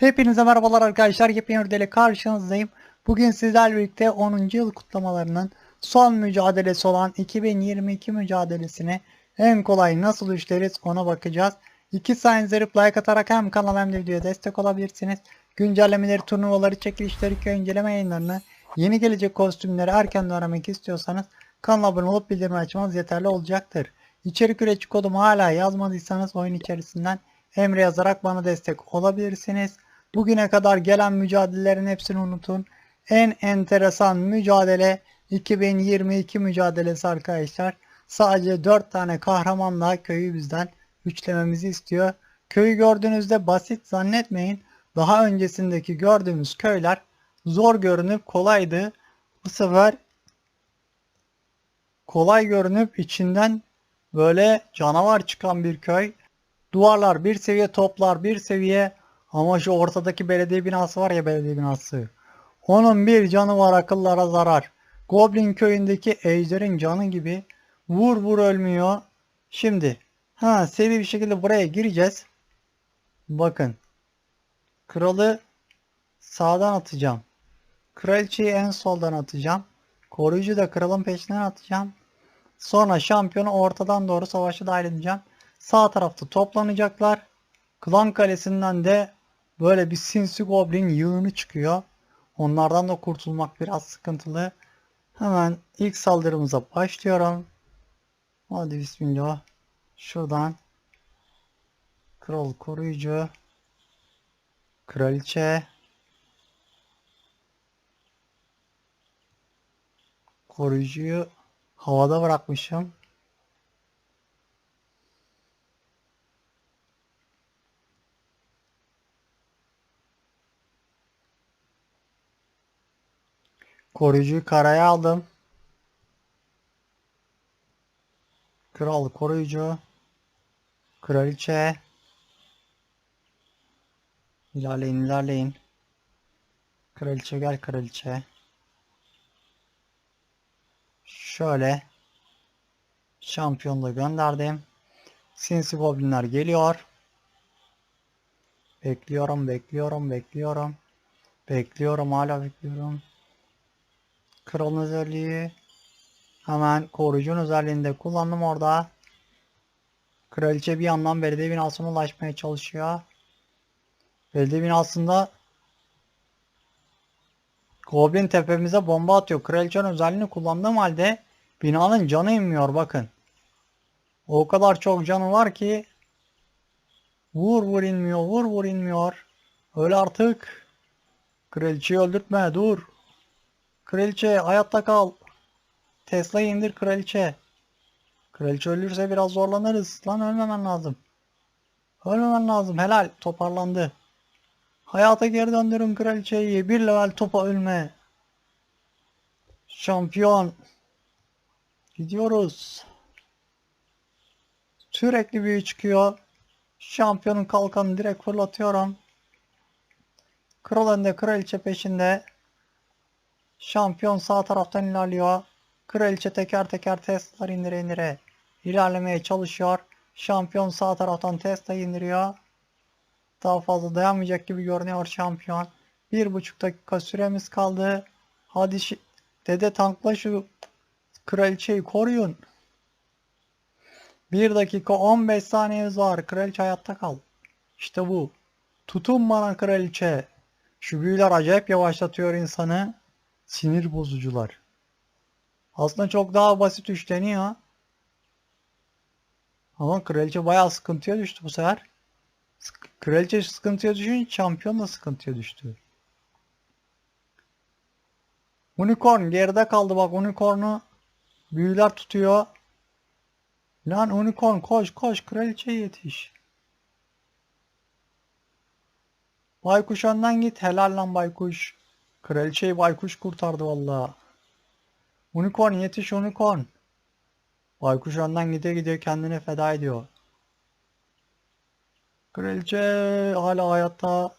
Hepinize merhabalar arkadaşlar. Yepyeni videoyla karşınızdayım. Bugün sizlerle birlikte 10. yıl kutlamalarının son mücadelesi olan 2022 mücadelesini en kolay nasıl işleriz ona bakacağız. 2 saniye zerip like atarak hem kanala hem de videoya destek olabilirsiniz. Güncellemeleri, turnuvaları, çekilişleri, köy inceleme yayınlarını, yeni gelecek kostümleri erken öğrenmek istiyorsanız kanala abone olup bildirim açmanız yeterli olacaktır. İçerik üretici kodumu hala yazmadıysanız oyun içerisinden Emre yazarak bana destek olabilirsiniz. Bugüne kadar gelen mücadelelerin hepsini unutun. En enteresan mücadele 2022 mücadelesi arkadaşlar. Sadece 4 tane kahramanla köyü bizden üçlememizi istiyor. Köyü gördüğünüzde basit zannetmeyin. Daha öncesindeki gördüğümüz köyler zor görünüp kolaydı. Bu sefer kolay görünüp içinden böyle canavar çıkan bir köy. Duvarlar bir seviye, toplar bir seviye. Ama şu ortadaki belediye binası var ya belediye binası. Onun bir canı var akıllara zarar. Goblin köyündeki ejderin canı gibi vur vur ölmüyor. Şimdi ha seviye bir şekilde buraya gireceğiz. Bakın. Kralı sağdan atacağım. Kraliçeyi en soldan atacağım. Koruyucu da kralın peşinden atacağım. Sonra şampiyonu ortadan doğru savaşa dahil edeceğim. Sağ tarafta toplanacaklar. Klan kalesinden de böyle bir sinsi goblin yığını çıkıyor. Onlardan da kurtulmak biraz sıkıntılı. Hemen ilk saldırımıza başlıyorum. Hadi bismillah. Şuradan. Kral koruyucu. Kraliçe. Koruyucuyu havada bırakmışım. Koruyucuyu karaya aldım. Kral koruyucu. Kraliçe. İlerleyin ilerleyin. Kraliçe gel kraliçe. Şöyle. Şampiyonluğu gönderdim. Sinsi goblinler geliyor. Bekliyorum bekliyorum bekliyorum. Bekliyorum hala bekliyorum. Kralın özelliği. Hemen koruyucunun özelliğini de kullandım orada. Kraliçe bir yandan belediye binasına ulaşmaya çalışıyor. Belediye binasında Goblin tepemize bomba atıyor. Kraliçenin özelliğini kullandığım halde binanın canı inmiyor bakın. O kadar çok canı var ki vur vur inmiyor vur vur inmiyor. Öyle artık. Kraliçeyi öldürtme dur. Kraliçe hayatta kal. Tesla'yı indir kraliçe. Kraliçe ölürse biraz zorlanırız. Lan ölmemen lazım. Ölmemen lazım. Helal. Toparlandı. Hayata geri döndürün kraliçeyi. Bir level topa ölme. Şampiyon. Gidiyoruz. Sürekli büyü çıkıyor. Şampiyonun kalkanını direkt fırlatıyorum. Kral önde, kraliçe peşinde. Şampiyon sağ taraftan ilerliyor. Kraliçe teker teker Tesla'lar indire indire ilerlemeye çalışıyor. Şampiyon sağ taraftan Tesla indiriyor. Daha fazla dayanmayacak gibi görünüyor şampiyon. Bir buçuk dakika süremiz kaldı. Hadi dede tankla şu kraliçeyi koruyun. Bir dakika 15 saniyemiz var. Kraliçe hayatta kal. İşte bu. Tutun bana kraliçe. Şu büyüler acayip yavaşlatıyor insanı. Sinir bozucular. Aslında çok daha basit işleniyor. Ama kraliçe bayağı sıkıntıya düştü bu sefer. Kraliçe sıkıntıya düşünce şampiyon da sıkıntıya düştü. Unicorn geride kaldı bak unicorn'u büyüler tutuyor. Lan unicorn koş koş kraliçeye yetiş. Baykuş önden git helal lan baykuş. Kraliçeyi baykuş kurtardı vallahi. Unicorn yetiş unicorn. Baykuş önden gide gidiyor kendini feda ediyor. Kraliçe hala hayatta.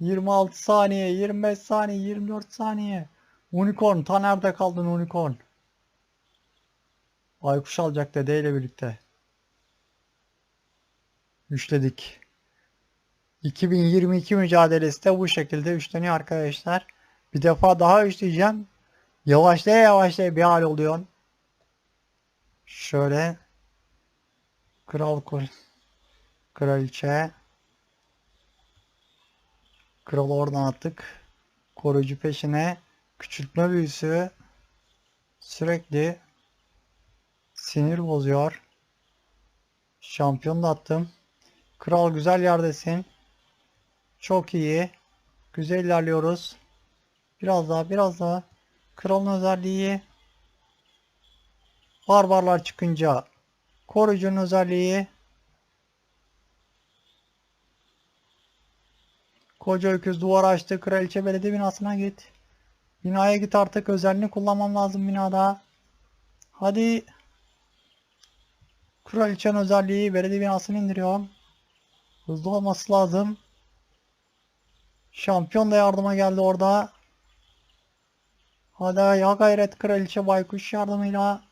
26 saniye, 25 saniye, 24 saniye. Unicorn ta nerede kaldın unicorn? Baykuş alacak dedeyle birlikte. Üçledik. 2022 mücadelesi de bu şekilde üçleniyor arkadaşlar. Bir defa daha üçleyeceğim. Yavaşlaya yavaşlaya bir hal oluyor. Şöyle Kral Kraliçe Kralı oradan attık. Koruyucu peşine küçültme büyüsü sürekli sinir bozuyor. Şampiyon da attım. Kral güzel yerdesin. Çok iyi. Güzel ilerliyoruz. Biraz daha biraz daha. Kralın özelliği. Barbarlar çıkınca koruyucunun özelliği. Koca öküz duvar açtı. Kraliçe belediye binasına git. Binaya git artık. Özelliğini kullanmam lazım binada. Hadi. Kraliçenin özelliği belediye binasını indiriyorum. Hızlı olması lazım. Şampiyon da yardıma geldi orada. Hadi ya gayret kraliçe baykuş yardımıyla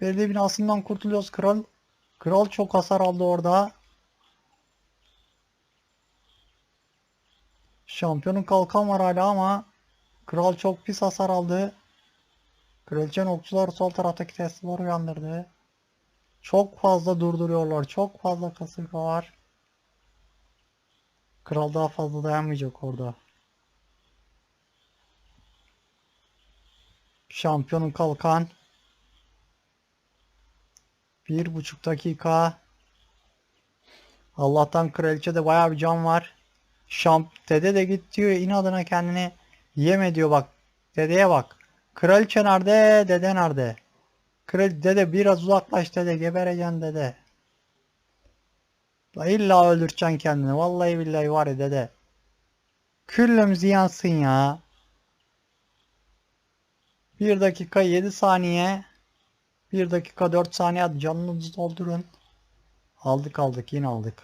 belediye binasından kurtuluyoruz kral. Kral çok hasar aldı orada. Şampiyonun kalkan var hala ama kral çok pis hasar aldı. Kraliçenin okçuları sol taraftaki Tesla'ları uyandırdı. Çok fazla durduruyorlar. Çok fazla kasırga var. Kral daha fazla dayanmayacak orada. Şampiyonun kalkan. Bir buçuk dakika. Allah'tan kraliçede bayağı bir can var. Şamp dede de git diyor inadına kendini yeme diyor bak. Dedeye bak. Kraliçe nerede? Dede nerede? Kral dede biraz uzaklaş dede gebereceksin dede. La illa kendini. Vallahi billahi var ya dede. Küllüm ziyansın ya. 1 dakika 7 saniye. 1 dakika 4 saniye canınızı doldurun. Aldık aldık yine aldık.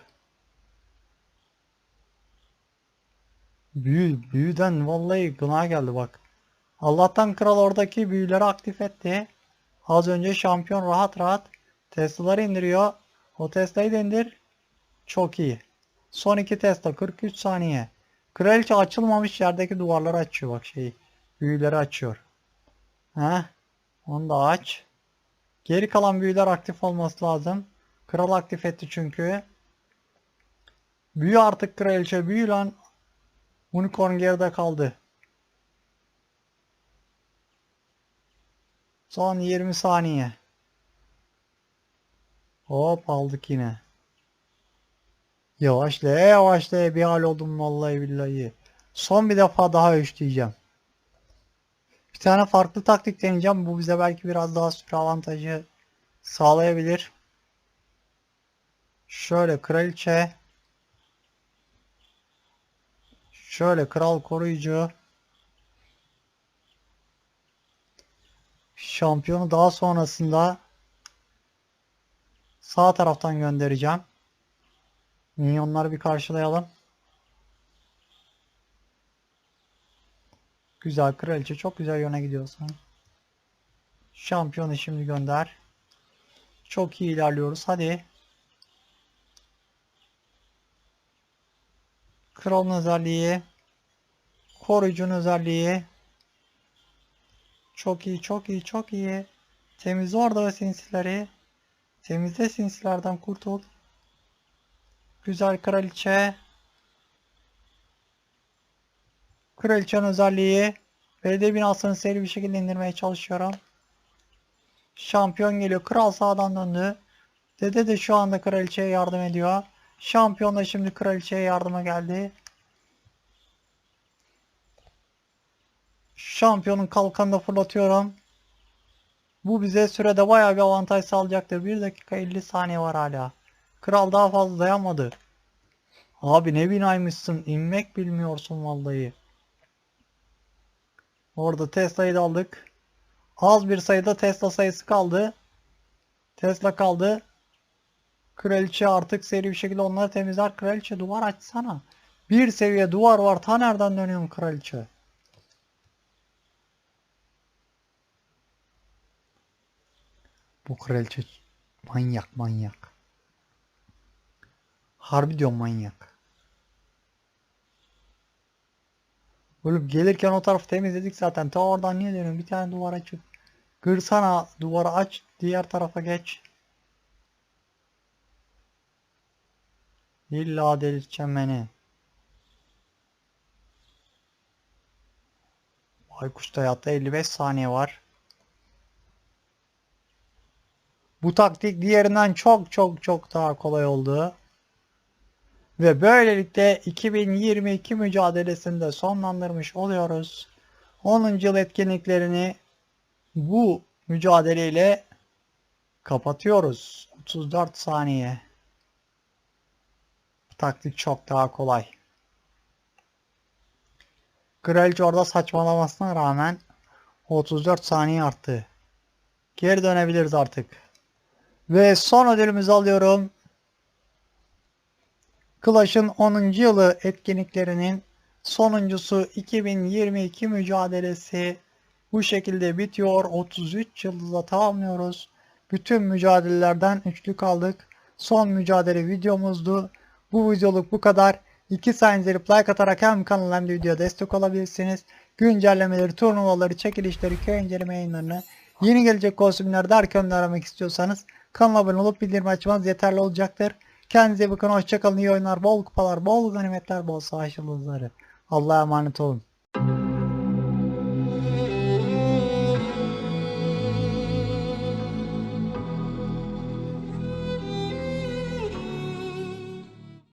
Büyü, büyüden vallahi gına geldi bak. Allah'tan kral oradaki büyüleri aktif etti. Az önce şampiyon rahat rahat Tesla'ları indiriyor. O Tesla'yı indir. Çok iyi. Son iki Tesla 43 saniye. Kraliçe açılmamış yerdeki duvarları açıyor bak şey. Büyüleri açıyor. Heh. Onu da aç. Geri kalan büyüler aktif olması lazım. Kral aktif etti çünkü. Büyü artık kraliçe büyü lan. Unicorn geride kaldı. Son 20 saniye. Hop aldık yine. Yavaşla yavaşla bir hal oldum vallahi billahi. Son bir defa daha üçleyeceğim. Bir tane farklı taktik deneyeceğim. Bu bize belki biraz daha süre avantajı sağlayabilir. Şöyle kraliçe. Şöyle kral koruyucu. Şampiyonu daha sonrasında sağ taraftan göndereceğim. Minyonları bir karşılayalım. Güzel kraliçe çok güzel yöne gidiyorsun. Şampiyonu şimdi gönder. Çok iyi ilerliyoruz. Hadi. Kralın özelliği. Koruyucunun özelliği. Çok iyi, çok iyi, çok iyi. Temizle orada sinsileri. Temizle sinsilerden kurtul. Güzel kraliçe. Kraliçenin özelliği. Belediye binasını seri bir şekilde indirmeye çalışıyorum. Şampiyon geliyor. Kral sağdan döndü. Dede de şu anda kraliçeye yardım ediyor. Şampiyon da şimdi kraliçeye yardıma geldi. Şampiyonun kalkanını da fırlatıyorum. Bu bize sürede bayağı bir avantaj sağlayacaktır. 1 dakika 50 saniye var hala. Kral daha fazla dayanmadı. Abi ne binaymışsın. İnmek bilmiyorsun vallahi. Orada Tesla'yı da aldık. Az bir sayıda Tesla sayısı kaldı. Tesla kaldı. Kraliçe artık seri bir şekilde onları temizler. Kraliçe duvar açsana. Bir seviye duvar var. Ta nereden dönüyorsun kraliçe? Bu kraliçe manyak manyak. Harbi diyorum manyak. Oğlum gelirken o tarafı temizledik zaten. Ta oradan niye dönüyorsun? Bir tane duvar açıp. Kırsana duvarı aç. Diğer tarafa geç. İlla delirteceksin beni. Baykuşta yatta 55 saniye var. Bu taktik diğerinden çok çok çok daha kolay oldu. Ve böylelikle 2022 mücadelesinde sonlandırmış oluyoruz. 10. yıl etkinliklerini bu mücadeleyle kapatıyoruz. 34 saniye. Bu taktik çok daha kolay. Kraliçe orada saçmalamasına rağmen 34 saniye arttı. Geri dönebiliriz artık. Ve son ödülümüzü alıyorum. Clash'ın 10. yılı etkinliklerinin sonuncusu 2022 mücadelesi bu şekilde bitiyor. 33 yıldızla tamamlıyoruz. Bütün mücadelelerden üçlük aldık. Son mücadele videomuzdu. Bu videoluk bu kadar. 2 saniyede like atarak hem kanala hem de videoya destek olabilirsiniz. Güncellemeleri, turnuvaları, çekilişleri, köy inceleme yayınlarını, yeni gelecek kostümler derken de aramak istiyorsanız kanala abone olup bildirim açmanız yeterli olacaktır. Kendinize bakın. Hoşçakalın. iyi oyunlar, bol kupalar, bol ganimetler, bol savaş yıldızları. Allah'a emanet olun.